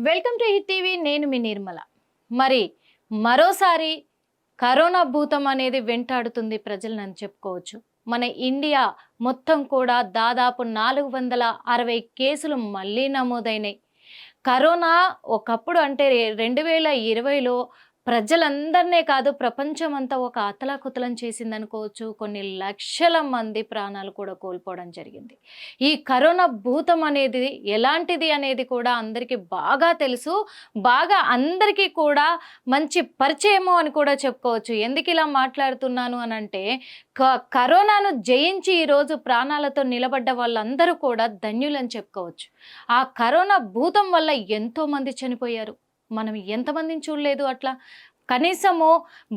Welcome to hit TV నేను మీ నిర్మల. మరి మరోసారి కరోనా భూతం అనేది వెంటాడుతుంది ప్రజలను అని చెప్పుకోవచ్చు. మన ఇండియా మొత్తం కూడా దాదాపు నాలుగు వందల అరవై కేసులు మళ్ళీ నమోదైనాయి. కరోనా ఒకప్పుడు అంటే రెండు వేల ఇరవైలో ప్రజలందరినే కాదు ప్రపంచం అంతా ఒక అతలాకుతలం చేసింది అనుకోవచ్చు కొన్ని లక్షల మంది ప్రాణాలు కూడా కోల్పోవడం జరిగింది. ఈ కరోనా భూతం అనేది ఎలాంటిది అనేది కూడా అందరికీ బాగా తెలుసు. బాగా అందరికీ కూడా మంచి పరిచయము అని కూడా చెప్పుకోవచ్చు. ఎందుకు ఇలా మాట్లాడుతున్నాను అని అంటే క కరోనాను జయించి ఈరోజు ప్రాణాలతో నిలబడ్డ వాళ్ళందరూ కూడా ధన్యులని చెప్పుకోవచ్చు. ఆ కరోనా భూతం వల్ల ఎంతోమంది చనిపోయారు. మనం ఎంతమందిని చూడలేదు అట్లా. కనీసము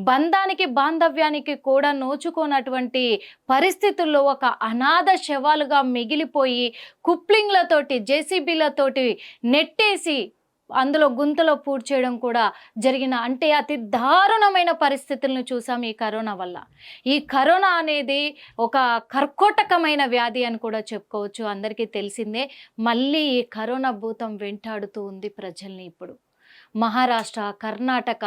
బంధానికి బాంధవ్యానికి కూడా నోచుకోనటువంటి పరిస్థితుల్లో ఒక అనాథ శవాలుగా మిగిలిపోయి కుప్లింగ్లతోటి జేసీబీలతోటి నెట్టేసి అందులో గుంతలో పూడ్చేయడం కూడా జరిగిన అంటే అతి దారుణమైన పరిస్థితులను చూసాం ఈ కరోనా వల్ల. ఈ కరోనా అనేది ఒక కర్కోటకమైన వ్యాధి అని కూడా చెప్పుకోవచ్చు. అందరికీ తెలిసిందే మళ్ళీ ఈ కరోనా భూతం వెంటాడుతూ ఉంది ప్రజల్ని ఇప్పుడు. మహారాష్ట్ర కర్ణాటక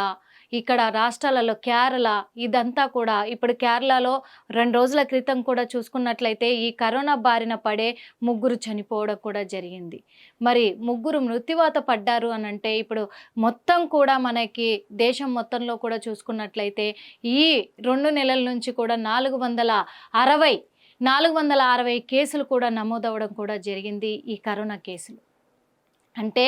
ఇక్కడ రాష్ట్రాలలో కేరళ ఇదంతా కూడా ఇప్పుడు కేరళలో రెండు రోజుల క్రితం కూడా చూసుకున్నట్లయితే ఈ కరోనా బారిన పడే ముగ్గురు చనిపోవడం కూడా జరిగింది. మరి ముగ్గురు మృత్యువాత పడ్డారు అని అంటే ఇప్పుడు మొత్తం కూడా మనకి దేశం మొత్తంలో కూడా చూసుకున్నట్లయితే ఈ రెండు నెలల నుంచి కూడా నాలుగు వందల అరవై నాలుగు వందల అరవై కేసులు కూడా నమోదవడం కూడా జరిగింది ఈ కరోనా కేసులు. అంటే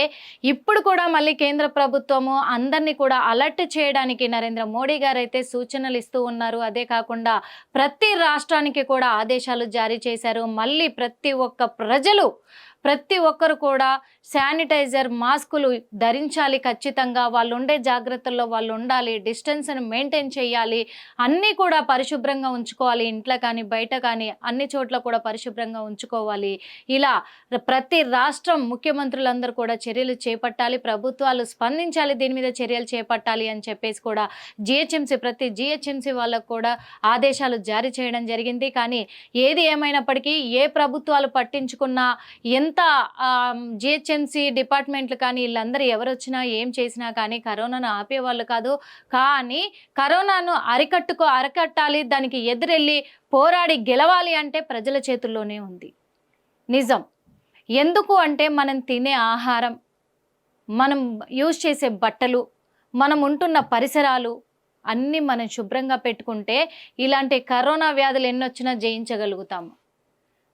ఇప్పుడు కూడా మళ్ళీ కేంద్ర ప్రభుత్వము అందరినీ కూడా అలర్ట్ చేయడానికి నరేంద్ర మోడీ గారు అయితే సూచనలు ఇస్తూ ఉన్నారు. అదే కాకుండా ప్రతి రాష్ట్రానికి కూడా ఆదేశాలు జారీ చేశారు. మళ్ళీ ప్రతి ఒక్క ప్రజలు ప్రతి ఒక్కరు కూడా శానిటైజర్ మాస్కులు ధరించాలి ఖచ్చితంగా. వాళ్ళు ఉండే జాగ్రత్తల్లో వాళ్ళు ఉండాలి డిస్టెన్స్ని మెయింటైన్ చేయాలి. అన్నీ కూడా పరిశుభ్రంగా ఉంచుకోవాలి. ఇంట్లో కానీ బయట కానీ అన్ని చోట్ల కూడా పరిశుభ్రంగా ఉంచుకోవాలి. ఇలా ప్రతి రాష్ట్రం ముఖ్యమంత్రులందరూ కూడా చర్యలు చేపట్టాలి. ప్రభుత్వాలు స్పందించాలి దీని మీద చర్యలు చేపట్టాలి అని చెప్పేసి కూడా జిహెచ్ఎంసీ ప్రతి జిహెచ్ఎంసీ వాళ్ళకు కూడా ఆదేశాలు జారీ చేయడం జరిగింది. కానీ ఏది ఏమైనప్పటికీ ఏ ప్రభుత్వాలు పట్టించుకున్నా ఎంత జిహెచ్ఎంసీ డిపార్ట్మెంట్లు కానీ వీళ్ళందరూ ఎవరు వచ్చినా ఏం చేసినా కానీ కరోనాను ఆపేవాళ్ళు కాదు. కానీ కరోనాను అరికట్టుకో అరికట్టాలి దానికి ఎదురెళ్ళి పోరాడి గెలవాలి అంటే ప్రజల చేతుల్లోనే ఉంది. నిజం. ఎందుకు అంటే మనం తినే ఆహారం మనం యూజ్ చేసే బట్టలు మనం ఉంటున్న పరిసరాలు అన్నీ మనం శుభ్రంగా పెట్టుకుంటే ఇలాంటి కరోనా వ్యాధులు ఎన్నొచ్చినా జయించగలుగుతాము.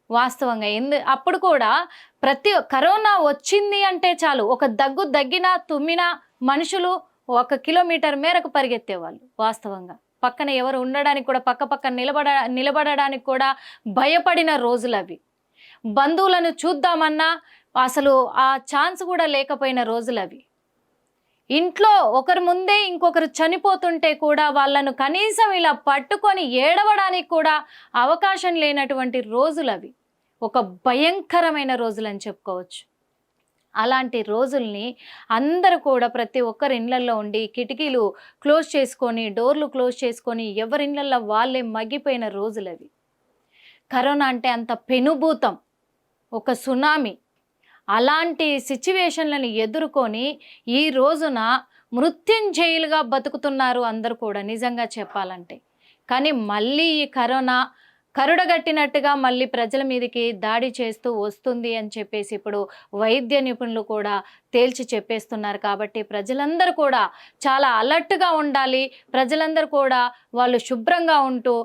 వాస్తవంగా ఎందు అప్పుడు కూడా ప్రతి కరోనా వచ్చింది అంటే చాలు ఒక దగ్గు దగ్గినా తుమ్మినా మనుషులు ఒక కిలోమీటర్ మేరకు పరిగెత్తేవాళ్ళు వాస్తవంగా. పక్కన ఎవరు ఉండడానికి కూడా పక్క పక్క నిలబడ నిలబడడానికి కూడా భయపడిన రోజులు అవి. బంధువులను చూద్దామన్నా అసలు ఆ ఛాన్స్ కూడా లేకపోయిన రోజులు అవి. ఇంట్లో ఒకరి ముందే ఇంకొకరు చనిపోతుంటే కూడా వాళ్ళను కనీసం ఇలా పట్టుకొని ఏడవడానికి కూడా అవకాశం లేనటువంటి రోజులు అవి. ఒక భయంకరమైన రోజులు అని చెప్పుకోవచ్చు. అలాంటి రోజుల్ని అందరూ కూడా ప్రతి ఒక్కరి ఇళ్ళల్లో ఉండి కిటికీలు క్లోజ్ చేసుకొని డోర్లు క్లోజ్ చేసుకొని ఎవరి ఇళ్ళల్లో వాళ్ళే మగ్గిపోయిన రోజులు అవి కరోనా అంటే అంత పెనుభూతం. ఒక సునామీ. అలాంటి సిచ్యువేషన్లను ఎదుర్కొని ఈ రోజున మృత్యుంజయులుగా బతుకుతున్నారు అందరు కూడా నిజంగా చెప్పాలంటే. కానీ మళ్ళీ ఈ కరోనా కరుడగట్టినట్టుగా మళ్ళీ ప్రజల మీదకి దాడి చేస్తూ వస్తుంది అని చెప్పేసి ఇప్పుడు వైద్య నిపుణులు కూడా తేల్చి చెప్పేస్తున్నారు. కాబట్టి ప్రజలందరూ కూడా చాలా అలర్ట్గా ఉండాలి. ప్రజలందరూ కూడా వాళ్ళు శుభ్రంగా ఉంటూ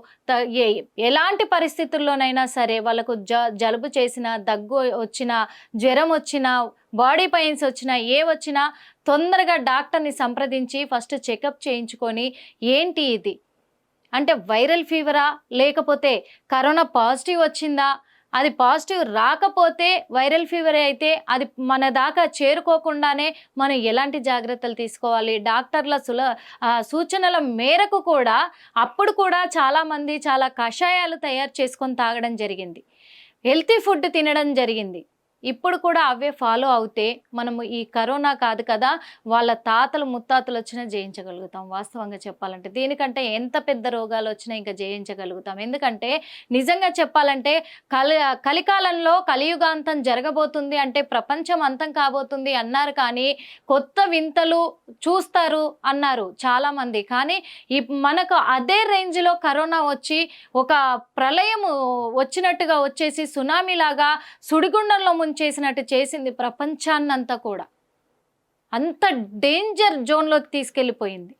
ఏ- ఎలాంటి పరిస్థితుల్లోనైనా సరే వాళ్ళకు జ జలుబు చేసిన దగ్గు వచ్చినా జ్వరం వచ్చినా బాడీ పెయిన్స్ వచ్చినా ఏ వచ్చినా తొందరగా డాక్టర్ని సంప్రదించి ఫస్ట్ చెకప్ చేయించుకొని ఏంటి ఇది? అంటే వైరల్ ఫీవరా లేకపోతే కరోనా పాజిటివ్ వచ్చిందా? అది పాజిటివ్ రాకపోతే వైరల్ ఫీవర్ అయితే అది మన దాకా చేరుకోకుండానే మనం ఎలాంటి జాగ్రత్తలు తీసుకోవాలి? డాక్టర్ల సుల సూచనల మేరకు కూడా అప్పుడు కూడా చాలామంది చాలా కషాయాలు తయారు చేసుకొని తాగడం జరిగింది. హెల్తీ ఫుడ్ తినడం జరిగింది. ఇప్పుడు కూడా అవే ఫాలో అవుతే మనము ఈ కరోనా కాదు కదా వాళ్ళ తాతలు ముత్తాతలు వచ్చినా జయించగలుగుతాం. వాస్తవంగా చెప్పాలంటే దీనికంటే ఎంత పెద్ద రోగాలు వచ్చినా ఇంకా జయించగలుగుతాం. ఎందుకంటే నిజంగా చెప్పాలంటే కలి కలికాలంలో కలియుగాంతం జరగబోతుంది అంటే ప్రపంచం అంతం కాబోతుంది అన్నారు కానీ కొత్త వింతలు చూస్తారు అన్నారు చాలామంది. కానీ ఈ మనకు అదే రేంజ్లో కరోనా వచ్చి ఒక ప్రళయము వచ్చినట్టుగా వచ్చేసి సునామీ లాగా సుడిగుండంలో చేసినట్టు చేసింది ప్రపంచాన్నంతా కూడా. అంత డేంజర్ జోన్లోకి తీసుకెళ్ళిపోయింది.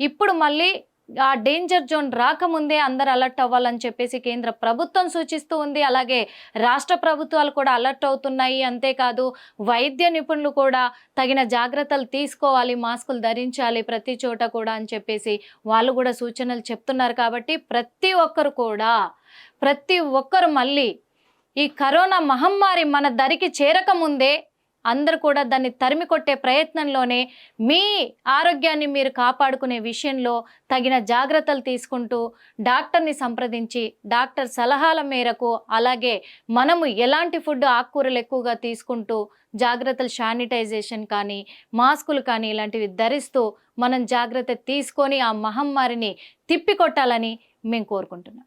ఇప్పుడు మళ్ళీ ఆ డేంజర్ జోన్ రాకముందే అందరు అలర్ట్ అవ్వాలని చెప్పేసి కేంద్ర ప్రభుత్వం సూచిస్తూ ఉంది. అలాగే రాష్ట్ర ప్రభుత్వాలు కూడా అలర్ట్ అవుతున్నాయి. అంతేకాదు వైద్య నిపుణులు కూడా తగిన జాగ్రత్తలు తీసుకోవాలి మాస్కులు ధరించాలి ప్రతి చోట కూడా అని చెప్పేసి వాళ్ళు కూడా సూచనలు చెప్తున్నారు. కాబట్టి ప్రతి ఒక్కరు కూడా ప్రతి ఒక్కరు మళ్ళీ ఈ కరోనా మహమ్మారి మన దరికి చేరకముందే అందరు కూడా దాన్ని తరిమి కొట్టే ప్రయత్నంలోనే మీ ఆరోగ్యాన్ని మీరు కాపాడుకునే విషయంలో తగిన జాగ్రత్తలు తీసుకుంటూ డాక్టర్ని సంప్రదించి డాక్టర్ సలహాల మేరకు అలాగే మనము ఎలాంటి ఫుడ్ ఆకుకూరలు ఎక్కువగా తీసుకుంటూ జాగ్రత్తలు శానిటైజేషన్ కానీ మాస్కులు కానీ ఇలాంటివి ధరిస్తూ మనం జాగ్రత్త తీసుకొని ఆ మహమ్మారిని తిప్పికొట్టాలని మేము కోరుకుంటున్నాం.